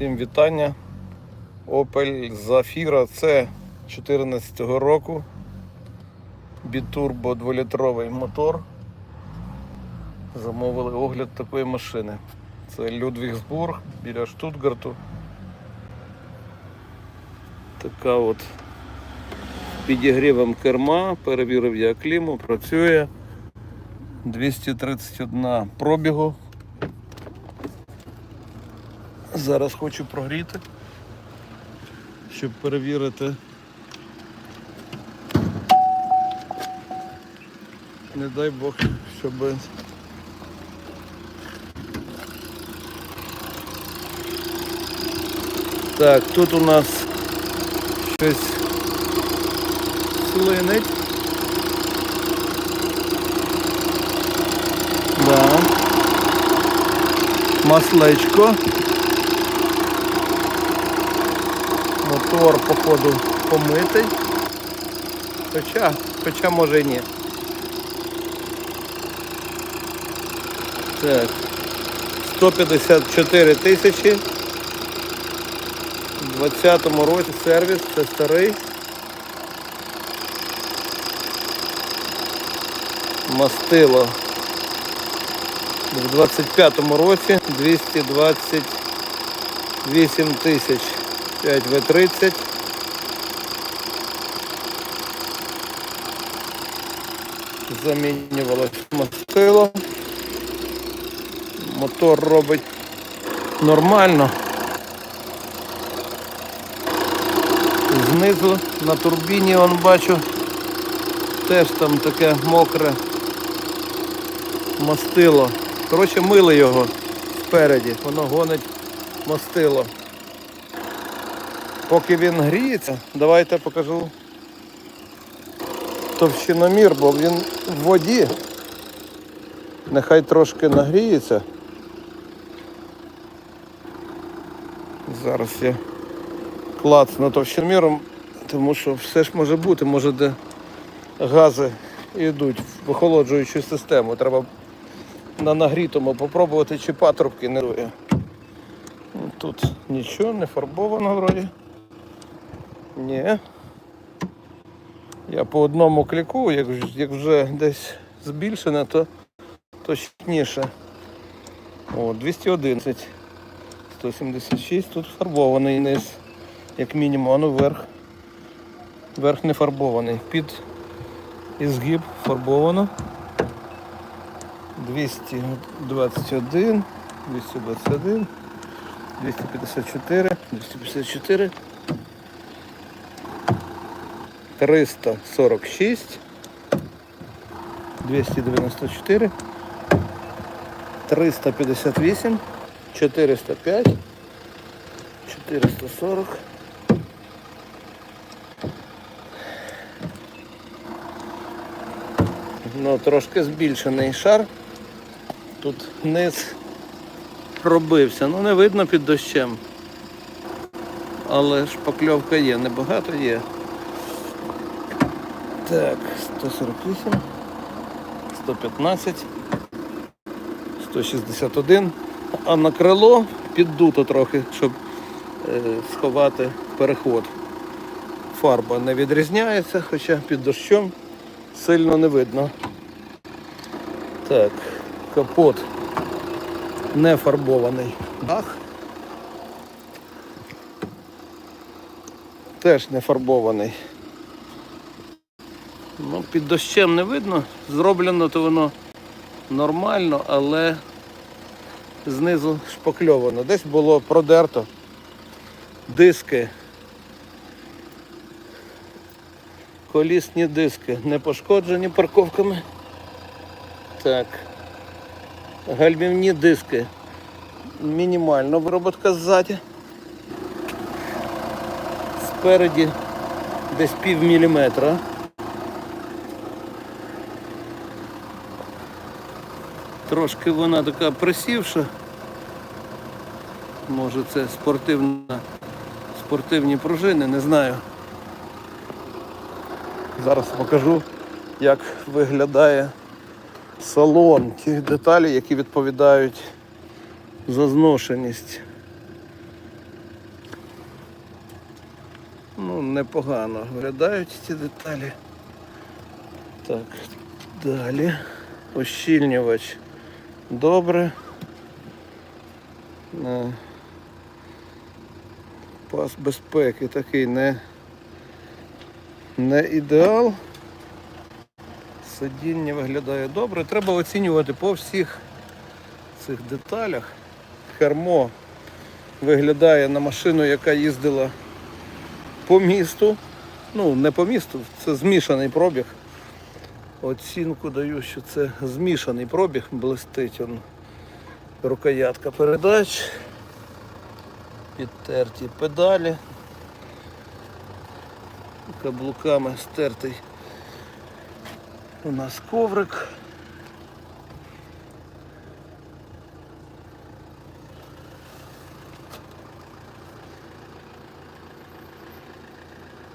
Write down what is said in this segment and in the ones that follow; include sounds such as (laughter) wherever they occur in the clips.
Всім вітання. Opel Zafira це 2014 року. Бітурбо 2-літровий мотор. Замовили огляд такої машини. Це Людвігсбург біля Штутгарту. Така от підігрівом керма, перевірив я кліму, працює. 231 пробігу. Зараз хочу прогріти, щоб перевірити. Не дай Бог, щоб Так, тут у нас щось слинить. Да. Маслечко. Мотор, походу, помитий. Хоча, хоча може і ні. Так. 154 тисячі. У 20-му році сервіс, це старий. Мастило. В 25-му році 228 тисяч 5 В30. Замінювалось мастило. Мотор робить нормально. Знизу на турбіні он бачу теж там таке мокре мастило. Коротше, мили його спереді, воно гонить мастило. Поки він гріється, давайте покажу товщиномір, бо він в воді. Нехай трошки нагріється. Зараз я клацну товщиноміром, тому що все ж може бути, може де гази йдуть в охолоджуючу систему. Треба на нагрітому попробувати, чи патрубки не. Ну, Тут нічого, не фарбовано вроді. Ні. Я по одному кліку, як, як вже десь збільшене, то точніше. О, 211. 176, тут фарбований низ, як мінімум, а ну верх. Верх не фарбований. Під ізгиб фарбовано. 221, 221, 254, 254, 346, 294, 358, 405, 440. Ну, трошки збільшений шар. Тут низ пробився. Ну не видно під дощем. Але шпакльовка є, небагато є. Так, 148, 115, 161. А на крило піддуто трохи, щоб е, сховати переход. Фарба не відрізняється, хоча під дощом сильно не видно. Так, капот не фарбований. Дах. Теж не фарбований. Під дощем не видно. Зроблено то воно нормально, але знизу шпакльовано. Десь було продерто. Диски. Колісні диски не пошкоджені парковками. Так. Гальмівні диски. Мінімальна вироботка ззаді. Спереді десь пів міліметра. Трошки вона така присівша. Може це спортивна, спортивні пружини, не знаю. Зараз покажу, як виглядає салон, ті деталі, які відповідають за зношеність. Ну, непогано виглядають ці деталі. Так, далі. Ощільнювач. Добре. Е, Пас безпеки такий не, не ідеал. Сидіння виглядає добре. Треба оцінювати по всіх цих деталях. Кермо виглядає на машину, яка їздила по місту. Ну, не по місту, це змішаний пробіг. Оцінку даю, що це змішаний пробіг, блистить он. Рукоятка передач, підтерті педалі, каблуками стертий у нас коврик.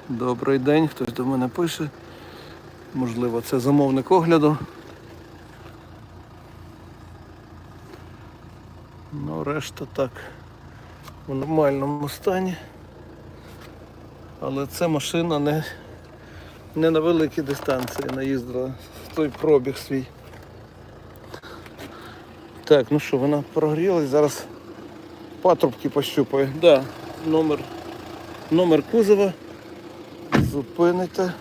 Добрий день, хтось до мене пише. Можливо, це замовник огляду. Ну, решта так в нормальному стані. Але це машина не, не на великій дистанції наїздила той пробіг свій. Так, ну що, вона прогрілась, зараз патрубки пощупаю. Да, номер, номер кузова. Зупините.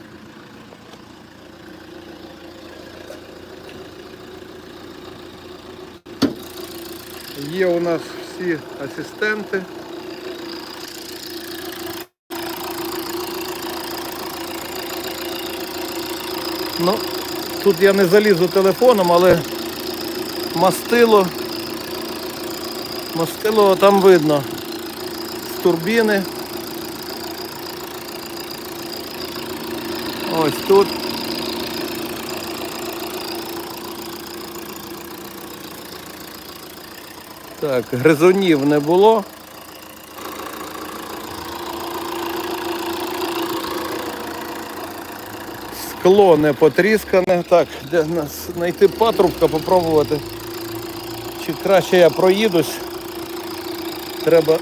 Є у нас всі асистенти. Ну, тут я не залізу телефоном, але мастило. Мастило там видно з турбіни. Ось тут. Так, гризунів не було. Скло не потріскане. Так, де нас знайти патрубка, попробувати. Чи краще я проїдусь. Треба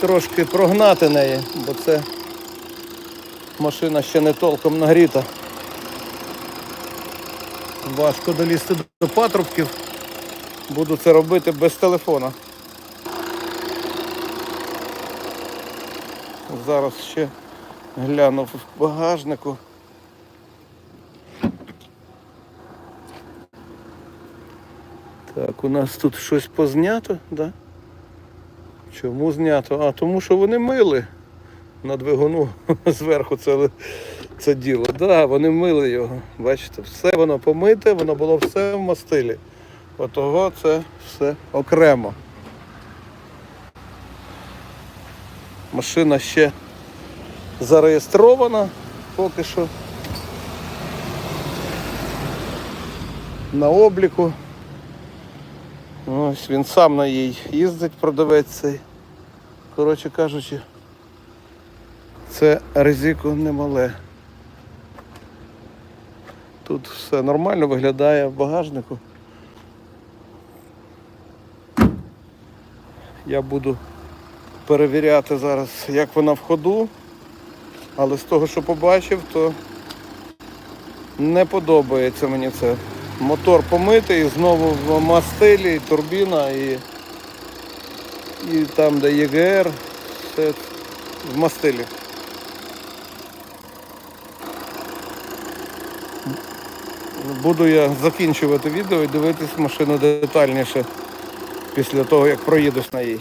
трошки прогнати неї, бо це машина ще не толком нагріта. Важко долізти до патрубків. Буду це робити без телефона. Зараз ще гляну в багажнику. Так, у нас тут щось познято, да? Чому знято? А, тому що вони мили на двигуну (laughs) зверху це, це діло. Так, да, вони мили його. Бачите, все воно помите, воно було все в мастилі. Отого це все окремо. Машина ще зареєстрована поки що. На обліку. Ось він сам на їй їздить, продавець цей. Коротше кажучи, це ризико немале. Тут все нормально виглядає в багажнику. Я буду перевіряти зараз, як вона в ходу, але з того, що побачив, то не подобається мені це. Мотор помитий, знову в мастилі, турбіна, і, і там, де ЄГР, все в мастилі. Буду я закінчувати відео і дивитись машину детальніше після того, як проїдеш на їй.